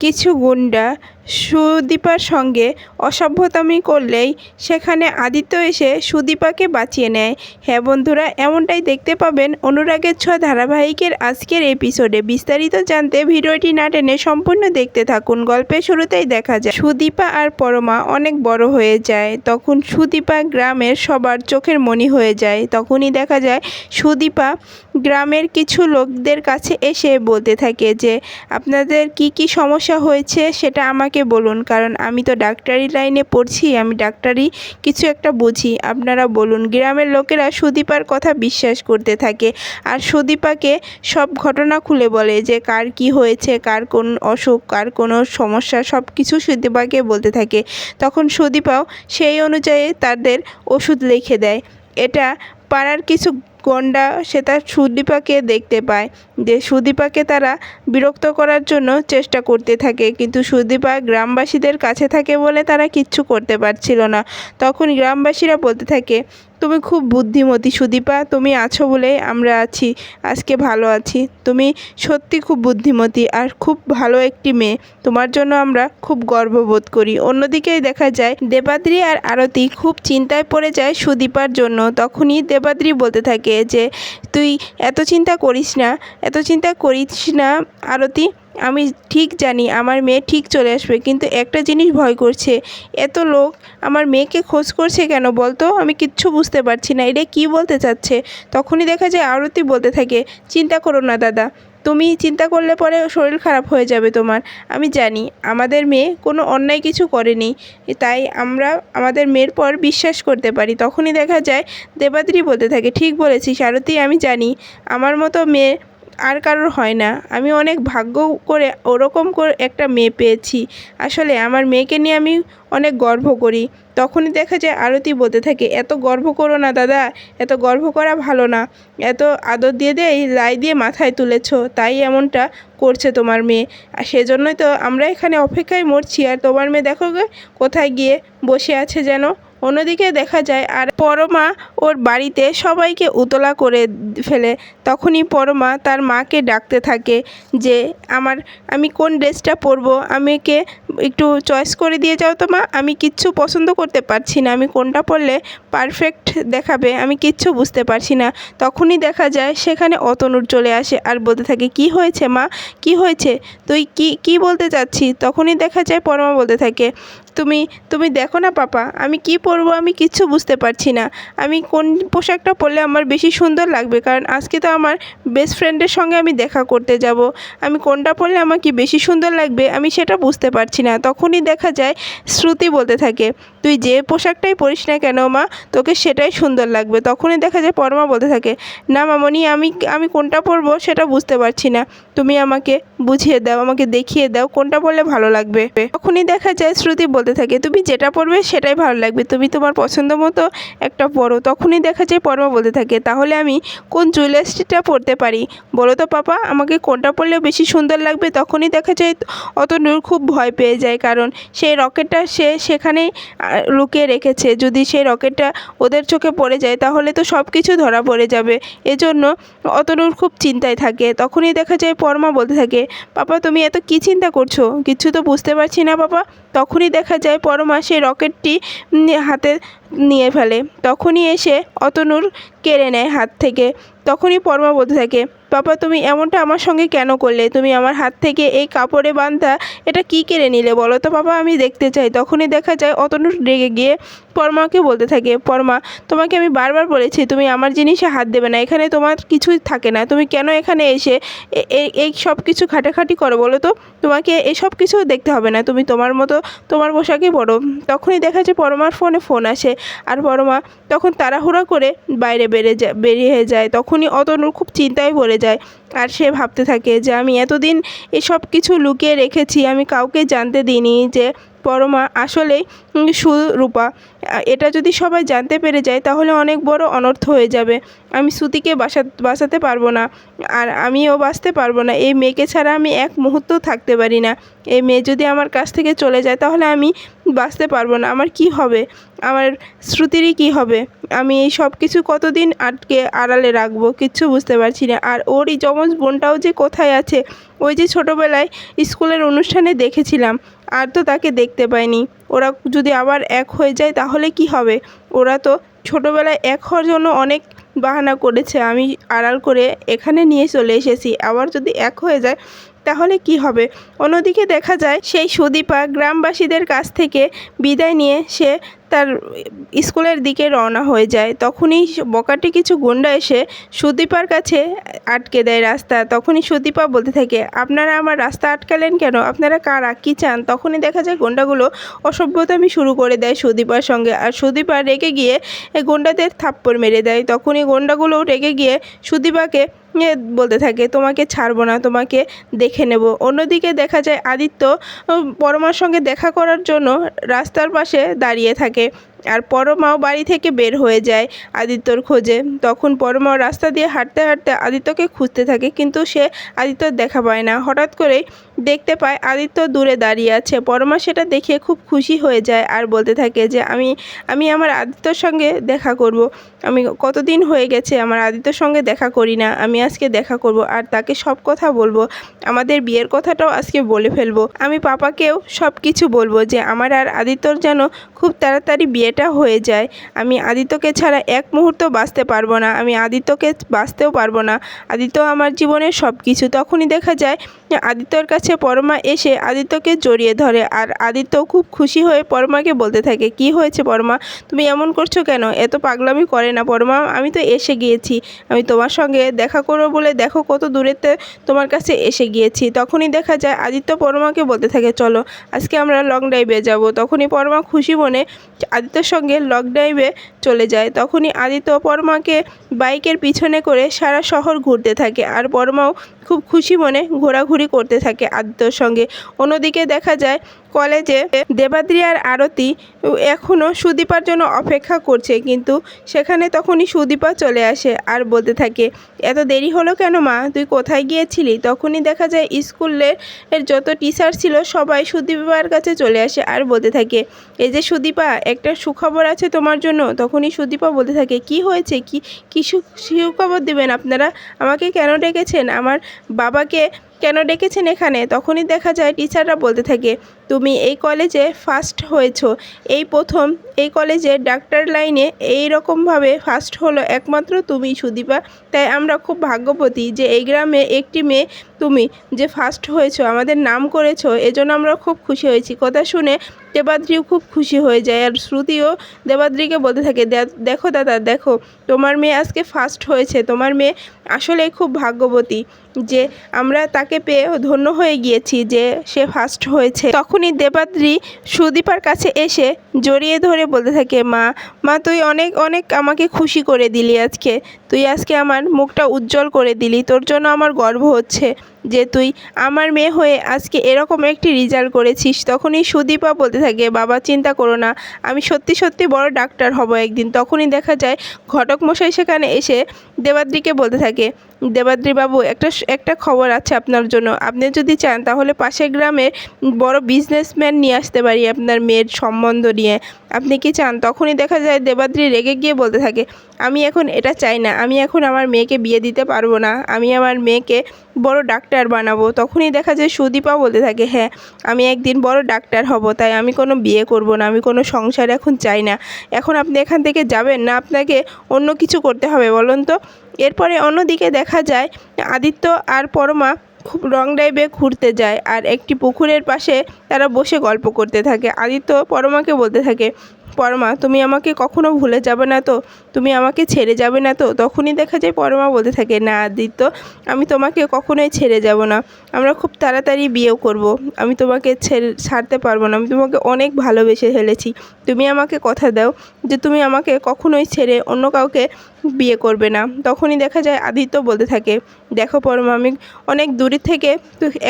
কিছু গুন্ডা সুদীপার সঙ্গে অসভ্যতামি করলেই সেখানে আদিত্য এসে সুদীপাকে বাঁচিয়ে নেয়। হ্যাঁ বন্ধুরা, এমনটাই দেখতে পাবেন অনুরাগের ছ ধারাবাহিকের আজকের এপিসোডে বিস্তারিত জানতে ভিডিওটি না টেনে সম্পূর্ণ দেখতে থাকুন। গল্পের শুরুতেই দেখা যায়, সুদীপা আর পরমা অনেক বড় হয়ে যায়। তখন সুদীপা গ্রামের সবার চোখের মণি হয়ে যায়। তখনই দেখা যায়, সুদীপা গ্রামের কিছু লোকদের কাছে এসে বলতে থাকে যে, আপনাদের কি কি সমস্যা হয়েছে? সেটা আমাকে বলুন, কারণ আমি তো ডাক্তারি লাইনে পড়ছি, আমি ডাক্তারি কিছু একটা বুঝি। আপনারা বলুন, গ্রামের লোকেরা সুদীপার কথা বিশ্বাস করতে থাকে। আর সুদীপাকে সব ঘটনা খুলে বলে যে কার কি হয়েছে, কার কোন অসুখ, কার কোনো সমস্যা সব কিছু সুদীপাকে বলতে থাকে। তখন সুদীপাও সেই অনুযায়ী তাদের ওষুধ লিখে দেয়। এটা পাড়ার কিছু গন্ডা তার সুদীপাকে দেখতে পায়। যে সুদীপাকে তারা বিরক্ত করার জন্য চেষ্টা করতে থাকে, কিন্তু সুদীপা গ্রামবাসীদের কাছে থাকে বলে তারা কিচ্ছু করতে পারছিল না। তখন গ্রামবাসীরা বলতে থাকে তুমি খুব বুদ্ধিমতী সুদীপা, তুমি আছো বলেই আমরা আছি, আজকে ভালো আছি। তুমি সত্যি খুব বুদ্ধিমতী আর খুব ভালো একটি মেয়ে। তোমার জন্য আমরা খুব গর্ববোধ করি। অন্যদিকে দেখা যায়, দেবাদ্রি আর আরতি খুব চিন্তায় পড়ে যায় সুদীপার জন্য। তখনই দেবাদ্রি বলতে থাকে যে, তুই এত চিন্তা করিস না, এত চিন্তা করিস না আরতি আমি ঠিক জানি আমার মেয়ে ঠিক চলে আসবে, কিন্তু একটা জিনিস ভয় করছে। এত লোক আমার মেয়েকে খোঁজ করছে কেন বলতো? আমি কিচ্ছু বুঝতে পারছি না, এটা কী বলতে চাচ্ছে? তখনই দেখা যায় আরতি বলতে থাকে, চিন্তা করো না দাদা, তুমি চিন্তা করলে পরে শরীর খারাপ হয়ে যাবে তোমার। আমি জানি আমাদের মেয়ে কোনো অন্যায় কিছু করেনি, তাই আমরা আমাদের মেয়ের পর বিশ্বাস করতে পারি। তখনই দেখা যায় দেবাদ্রি বলতে থাকে, ঠিক বলেছিস আরতি, আমি জানি। আমার মতো মেয়ে আর কারোর হয় না। আমি অনেক ভাগ্য করে ওরকম করে একটা মেয়ে পেয়েছি। আসলে আমার মেয়েকে নিয়ে আমি অনেক গর্ব করি। তখনই দেখা যায় আরতি বলতে থাকে, এত গর্ব করো না দাদা, এত গর্ব করা ভালো না। এত আদর দিয়ে দিয়ে লাই দিয়ে মাথায় তুলেছো, তাই এমনটা করছে তোমার মেয়ে। আর সেজন্যই তো আমরা এখানে অপেক্ষায় মরছি। আর তোমার মেয়ে দেখো কোথায় গিয়ে বসে আছে যেন অন্যদিকে দেখা যায়, আর পরমা ওর বাড়িতে সবাইকে উতলা করে ফেলে। তখনই পরমা তার মাকে ডাকতে থাকে যে, আমার, আমি কোন ড্রেসটা পরবো? আমাকে একটু চয়েস করে দিয়ে যাও তো মা। আমি কিচ্ছু পছন্দ করতে পারছি না। আমি কোনটা পরলে পারফেক্ট দেখাবে? আমি কিচ্ছু বুঝতে পারছি না। তখনই দেখা যায়, সেখানে অতনুর চলে আসে আর বলতে থাকে, কি হয়েছে মা? কি হয়েছে? তুই কি কি বলতে চাচ্ছি তখনই দেখা যায়, পরমা বলতে থাকে তুমি তুমি দেখো না পাপা, আমি কি পরবো আমি কিচ্ছু বুঝতে পারছি না। আমি কোন পোশাকটা পরলে আমার বেশি সুন্দর লাগবে, কারণ আজকে তো আমার বেস্ট ফ্রেন্ডের সঙ্গে আমি দেখা করতে যাব। আমি কোনটা পরলে আমার কি বেশি সুন্দর লাগবে আমি সেটা বুঝতে পারছি না। তখনই দেখা যায় শ্রুতি বলতে থাকে, তুই যে পোশাকটাই পরিস না কেন মা, তোকে সেটাই সুন্দর লাগবে। তখনই দেখা যায় পরমা বলতে থাকে, না মামনি, আমি আমি কোনটা পরবো সেটা বুঝতে পারছি না। তুমি আমাকে বুঝিয়ে দাও, আমাকে দেখিয়ে দাও, কোনটা পরলে ভালো লাগবে। তখনই দেখা যায় শ্রুতি বলতে থাকে, তুমি যেটা পরবে সেটাই ভালো লাগবে, তুমি তোমার পছন্দ মতো একটা পরো তখনই দেখা যায় পরমা বলতে থাকে, তাহলে আমি কোন জুয়েলারিটা পরতে পারি? বলো তো পাপা, আমাকে কোনটা পরলে বেশি সুন্দর লাগবে? তখনই দেখা যায় অত নূর খুব ভয় পেয়ে যায়, কারণ সেই রকেটটা সে সেখানেই লুকিয়ে রেখেছে। যদি সেই রকেটটা ওদের চোখে পড়ে যায়, তাহলে তো সব কিছু ধরা পড়ে যাবে। এজন্য অতনুর খুব চিন্তায় থাকে। তখনই দেখা যায় পরমা বলতে থাকে পাপা, তুমি এত কি চিন্তা করছ? কিছু তো বুঝতে পারছি না, পাপা। তখনই দেখা যায় পরমা সেই রকেটটি হাতে নিয়ে ফেলে। তখনই এসে অতনুর কেড়ে নেয় হাত থেকে। তখনই পরমা বলতে থাকে পাপা তুমি এমনটা আমার সঙ্গে কেন করলে? তুমি আমার হাত থেকে এই কাপড়ে বাঁধা, এটা কি কেড়ে নিলে বলো তো বাবা? আমি দেখতে চাই। তখনই দেখা যায় অতনুর রেগে গিয়ে পরমাকে বলতে থাকে, পরমা, তোমাকে আমি বারবার বলেছি, তুমি আমার জিনিসে হাত দেবে না, এখানে তোমার কিছুই থাকে না। তুমি কেন এখানে এসে এই সব কিছু খাটাখাটি করো বলো তো? তোমাকে এসব কিছু দেখতে হবে না। তুমি তোমার মতো তোমার পোশাকই পরো। তখনই দেখা যায় পরমার ফোনে ফোন আসে। আর পরমা তখন তাড়াহুড়া করে বাইরে বেরিয়ে যায় বেরিয়ে যায়। তখনই অতনুর খুব চিন্তায় পড়ে যায় আর সে ভাবতে থাকে যে, আমি এতদিন এসব কিছু লুকিয়ে রেখেছি, আমি কাউকে জানতে দিইনি যে পরমা আসলেই সুরূপা এটা যদি সবাই জানতে পেরে যায়, তাহলে অনেক বড় অনর্থ হয়ে যাবে। আমি শ্রুতিকে বাসা, বাঁচাতে পারব না আর আমিও বাঁচতে পারব না। এই মেয়েকে ছাড়া আমি এক মুহূর্ত থাকতে পারি না। এই মেয়ে যদি আমার কাছ থেকে চলে যায়, তাহলে আমি বাঁচতে পারব না। আমার কি হবে? আমার শ্রুতিরই কি হবে? আমি এই সব কিছু কতদিন আটকে আড়ালে রাখব? কিচ্ছু বুঝতে পারছি না। আর ওর এই যমজ বোনটাও যে কোথায় আছে, ওই যে ছোটোবেলায় স্কুলের অনুষ্ঠানে দেখেছিলাম, আর তো তাকে দেখতে পাইনি। ওরা যদি আবার এক হয়ে যায় তাহলে কি হবে? ওরা তো ছোটোবেলায় এক হওয়ার জন্য অনেক বাহানা করেছে। আমি আড়াল করে এখানে নিয়ে চলে এসেছি। আবার যদি এক হয়ে যায় তাহলে কি হবে? অন্যদিকে দেখা যায় সেই সুদীপা গ্রামবাসীদের কাছ থেকে বিদায় নিয়ে সে তার স্কুলের দিকে রওনা হয়ে যায়। তখনই বকাটি কিছু গুন্ডা এসে সুদীপার কাছে আটকে দেয় রাস্তা। তখনই সুদীপা বলতে থাকে, আপনারা আমার রাস্তা আটকালেন কেন? আপনারা কারা? কী চান? তখনই দেখা যায় গুন্ডাগুলো অসভ্যতামি শুরু করে দেয় সুদীপার সঙ্গে। আর সুদীপা রেগে গিয়ে গুন্ডাদের থাপ্পড় মেরে দেয়। তখনই গুন্ডাগুলো রেগে গিয়ে সুদীপাকে বলতে থাকে, তোমাকে ছাড়বো না, তোমাকে দেখে নেব। অন্যদিকে দেখা যায় আদিত্য পরমার সঙ্গে দেখা করার জন্য রাস্তার পাশে দাঁড়িয়ে থাকে। আর পরমাও বাড়ি থেকে বের হয়ে যায় আদিত্যর খোঁজে। তখন পরমাও রাস্তা দিয়ে হাঁটতে হাঁটতে আদিত্যকে খুঁজতে থাকে, কিন্তু সে আদিত্যর দেখা পায় না। হঠাৎ করেই দেখতে পায়, আদিত্য দূরে দাঁড়িয়ে আছে। পরমা সেটা দেখে খুব খুশি হয়ে যায় আর বলতে থাকে যে, আমি আমি আমার আদিত্যর সঙ্গে দেখা করব। আমি কতদিন হয়ে গেছে আমার আদিত্যর সঙ্গে দেখা করি না। আমি আজকে দেখা করব আর তাকে সব কথা বলব। আমাদের বিয়ের কথাটাও আজকে বলে ফেলব। আমি পাপাকেও সব কিছু বলব যে, আমার আর আদিত্যর যেন খুব তাড়াতাড়ি বিয়েটা হয়ে যায়। আমি আদিত্যকে ছাড়া এক মুহূর্ত বাঁচতে পারব না। আমি আদিত্যকে বাঁচতেও পারব না। আদিত্য আমার জীবনের সব কিছু তখনই দেখা যায় আদিত্যর কাছে পরমা এসে আদিত্যকে জড়িয়ে ধরে। আর আদিত্য খুব খুশি হয়ে পরমাকে বলতে থাকে, কি হয়েছে পরমা? তুমি এমন করছ কেন? এত পাগলামি করে না পরমা। আমি তো এসে গিয়েছি। আমি তোমার সঙ্গে দেখা করব বলে দেখো কত দূরেতে তোমার কাছে এসে গিয়েছি। তখনই দেখা যায় আদিত্য পরমাকে বলতে থাকে, চলো, আজকে আমরা লং ড্রাইভে যাব। তখনই পরমা খুশি মনে আদিত্যর সঙ্গে লং ড্রাইভে চলে যায়। তখনই আদিত্য পরমাকে বাইকের পিছনে করে সারা শহর ঘুরতে থাকে। আর পরমাও খুব খুশি মনে ঘোরাঘুরি করতে থাকে আদিত্যর সঙ্গে। অন্যদিকে দেখা যায় কলেজে দেবাদ্রিয়ার আরতি এখনও সুদীপার জন্য অপেক্ষা করছে, কিন্তু সেখানে তখনই সুদীপা চলে আসে আর বলতে থাকে, এত দেরি হলো কেন মা? তুই কোথায় গিয়েছিলি? তখনই দেখা যায় স্কুলের যত টিচার ছিল সবাই সুদীপার কাছে চলে আসে আর বলতে থাকে, এই যে সুদীপা, একটা সুখবর আছে তোমার জন্য? তখনই সুদীপা বলতে থাকে, কি হয়েছে? কি কি সুখবর দেবেন আপনারা? আমাকে কেন ডেকেছেন? আমার বাবাকে কেন ডেকেছেন এখানে? তখনই দেখা যায় টিচাররা বলতে থাকে, তুমি এই কলেজে ফার্স্ট হয়েছ। এই প্রথম, এই কলেজে ডাক্তার লাইনে এই রকমভাবে ফার্স্ট হলো একমাত্র তুমি সুদীপা। তাই আমরা খুব ভাগ্যবতী যে এই গ্রামে একটি মেয়ে তুমি যে ফার্স্ট হয়েছো, আমাদের নাম করেছ, এজন্য আমরা খুব খুশি হয়েছি। কথা শুনে দেবাদ্রিও খুব খুশি হয়ে যায় আর শ্রুতিও দেবাদ্রিকে বলতে থাকে, "দে- দেখো দাদা, দেখো, তোমার মেয়ে আজকে ফার্স্ট হয়েছে। তোমার মেয়ে আসলে খুব ভাগ্যবতী যে আমরা তাকে পেয়ে ধন্য হয়ে গিয়েছি যে সে ফার্স্ট হয়েছে। তখনই দেবাদ্রি সুদীপার কাছে এসে জড়িয়ে ধরে বলতে থাকে, মা মা, তুই অনেক অনেক আমাকে খুশি করে দিলি আজকে। তুই আজকে আমার মুখটা উজ্জ্বল করে দিলি। তোর জন্য আমার গর্ব হচ্ছে। যে তুই আমার মেয়ে হয়ে আজকে এরকম একটি রেজাল্ট করেছিস, তখনই সুদীপা বলতে থাকে, বাবা, চিন্তা করো না, আমি সত্যি সত্যি বড় ডাক্তার হব একদিন। তখনই দেখা যায়, ঘটক মশাই সেখানে এসে দেবাদ্রিকে বলতে থাকে দেবাদ্রি বাবু একটা একটা খবর আছে আপনার জন্য। আপনি যদি চান, তাহলে পাশের গ্রামের বড় বিজনেসম্যান নিয়ে আসতে পারি আপনার মেয়ের সম্বন্ধ নিয়ে। আপনি কি চান? তখনই দেখা যায় দেবাদ্রি রেগে গিয়ে বলতে থাকে, আমি এখন এটা চাই না। আমি এখন আমার মেয়েকে বিয়ে দিতে পারব না। আমি আমার মেয়েকে বড় ডাক্তার বানাবো। তখনই দেখা যায় সুদীপা বলতে থাকে হ্যাঁ আমি একদিন বড় ডাক্তার হব। তাই আমি কোনো বিয়ে করব না। আমি কোনো সংসার এখন চাই না। এখন আপনি এখান থেকে যাবেন না? আপনাকে অন্য কিছু করতে হবে, বলুন তো? এরপরে অন্যদিকে দেখা যায়, আদিত্য আর পরমা খুব লং ড্রাইভে ঘুরতে যায় আর একটি পুকুরের পাশে তারা বসে গল্প করতে থাকে। আদিত্য পরমাকে বলতে থাকে, পরমা, তুমি আমাকে কখনো ভুলে যাবে না তো? তুমি আমাকে ছেড়ে যাবে না তো? তখনই দেখা যায় পরমা বলতে থাকে, না আদিত্য, আমি তোমাকে কখনোই ছেড়ে যাব না। আমরা খুব তাড়াতাড়ি বিয়েও করব। আমি তোমাকে ছেড়ে, ছাড়তে পারব না। আমি তোমাকে অনেক ভালোবেসে ফেলেছি। তুমি আমাকে কথা দাও যে তুমি আমাকে কখনোই ছেড়ে অন্য কাউকে বিয়ে করবে না। তখনই দেখা যায় আদিত্য বলতে থাকে, দেখো পরমা, আমি অনেক দূরে থেকে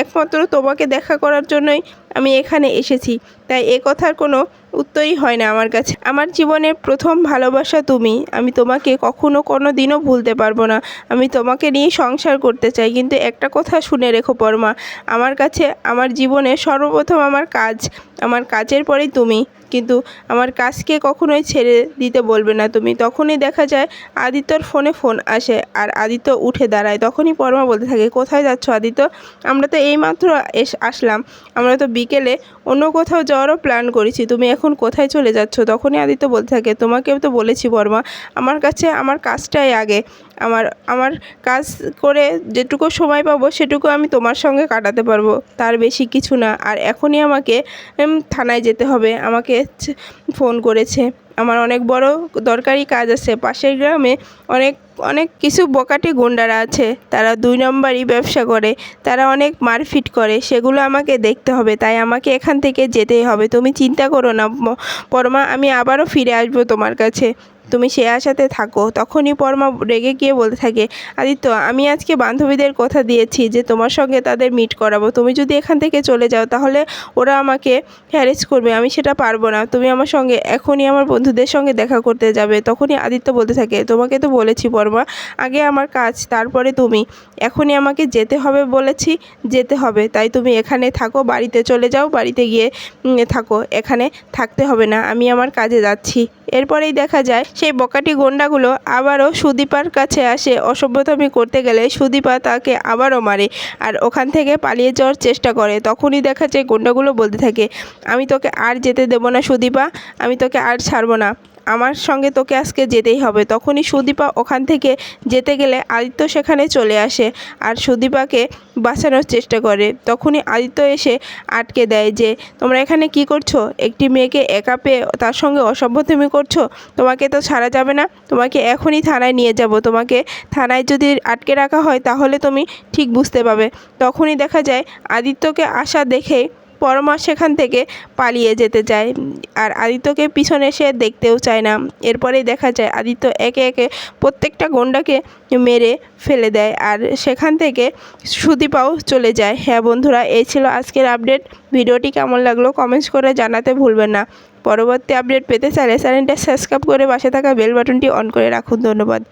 একমাত্র তোমাকে দেখা করার জন্যই আমি এখানে এসেছি। তাই এ কথার কোনো উত্তরই হয় না আমার কাছে। আমার জীবনের প্রথম ভালোবাসা তুমি। আমি তোমাকে কখনো কোনো দিনও ভুলতে পারব না। আমি তোমাকে নিয়ে সংসার করতে চাই। কিন্তু একটা কথা শুনে রেখো পরমা, আমার কাছে আমার জীবনে সর্বপ্রথম আমার কাজ, আমার কাজের পরেই তুমি। কিন্তু আমার কাজকে কখনোই ছেড়ে দিতে বলবে না। তুমি তখনই দেখা যায় আদিত্যর ফোনে ফোন আসে আর আদিত্য উঠে দাঁড়ায়। তখনই পরমা বলতে থাকে, কোথায় যাচ্ছ আদিত্য? আমরা তো এইমাত্র এস, আসলাম। আমরা তো বিকেলে অন্য কোথাও যাওয়ারও প্ল্যান করেছি। তুমি এখন কোথায় চলে যাচ্ছ? তখনই আদিত্য বলতে থাকে, তোমাকেও তো বলেছি বর্মা, আমার কাছে, আমার কাজটাই আগে। আমার আমার কাজ করে যেটুকু সময় পাবো, সেটুকু আমি তোমার সঙ্গে কাটাতে পারব। তার বেশি কিছু না। আর এখনই আমাকে থানায় যেতে হবে। আমাকে ফোন করেছে। আমার অনেক বড় দরকারি কাজ আছে। পাশের গ্রামে অনেক অনেক কিছু বকাটে গুন্ডারা আছে। তারা দুই নম্বরই ব্যবসা করে। তারা অনেক মারপিট করে। সেগুলো আমাকে দেখতে হবে। তাই আমাকে এখান থেকে যেতেই হবে। তুমি চিন্তা করো না পরমা, আমি আবারও ফিরে আসব তোমার কাছে। তুমি সে আশাতে থাকো। তখনই পরমা রেগে গিয়ে বলতে থাকে, আদিত্য, আমি আজকে বান্ধবীদের কথা দিয়েছি যে তোমার সঙ্গে তাদের মিট করাবো। তুমি যদি এখান থেকে চলে যাও, তাহলে ওরা আমাকে হ্যারেস করবে। আমি সেটা পারব না। তুমি আমার সঙ্গে, এখনই আমার বন্ধুদের সঙ্গে দেখা করতে যাবে। তখনই আদিত্য বলতে থাকে, তোমাকে তো বলেছি পরমা, আগে আমার কাজ, তারপরে তুমি। এখনই আমাকে যেতে হবে বলেছি, যেতে হবে। তাই তুমি এখানে থাকো, বাড়িতে চলে যাও, বাড়িতে গিয়ে থাকো। এখানে থাকতে হবে না। আমি আমার কাজে যাচ্ছি। এরপরেই দেখা যায় সেই বকাটি গন্ডাগুলো আবারও সুদীপার কাছে আসে। অসভ্যতামি করতে গেলে সুদীপা তাকে আবারও মারে আর ওখান থেকে পালিয়ে যাওয়ার চেষ্টা করে। তখনই দেখা যায় গন্ডাগুলো বলতে থাকে, আমি তোকে আর যেতে দেবো না সুদীপা, আমি তোকে আর ছাড়বো না। আমার সঙ্গে তোকে আজকে যেতেই হবে। তখনই সুদীপা ওখান থেকে যেতে গেলে আদিত্য সেখানে চলে আসে আর সুদীপাকে বাঁচানোর চেষ্টা করে। তখনই আদিত্য এসে আটকে দেয় যে, তোমরা এখানে কি করছ? একটি মেয়েকে একা পেয়ে তার সঙ্গে অসভ্যতামি করছ? তোমাকে তো ছাড়া যাবে না। তোমাকে এখনই থানায় নিয়ে যাব। তোমাকে থানায় যদি আটকে রাখা হয় তাহলে তুমি ঠিক বুঝতে পাবে। তখনই দেখা যায় আদিত্যকে আসা দেখে পরমা সেখান থেকে পালিয়ে যেতে চায়। আর আদিত্যকে পিছনে সে দেখতেও চায় না। এরপরেই দেখা যায়, আদিত্য একে একে প্রত্যেকটা গন্ডাকে মেরে ফেলে দেয় আর সেখান থেকে সুদীপাও চলে যায়। হ্যাঁ বন্ধুরা, এই ছিল আজকের আপডেট। ভিডিওটি কেমন লাগল কমেন্টস করে জানাতে ভুলবেন না। পরবর্তী আপডেট পেতে চাইলে চ্যানেলটা সাবস্ক্রাইব করে পাশে থাকা বেল বাটনটি অন করে রাখুন। ধন্যবাদ।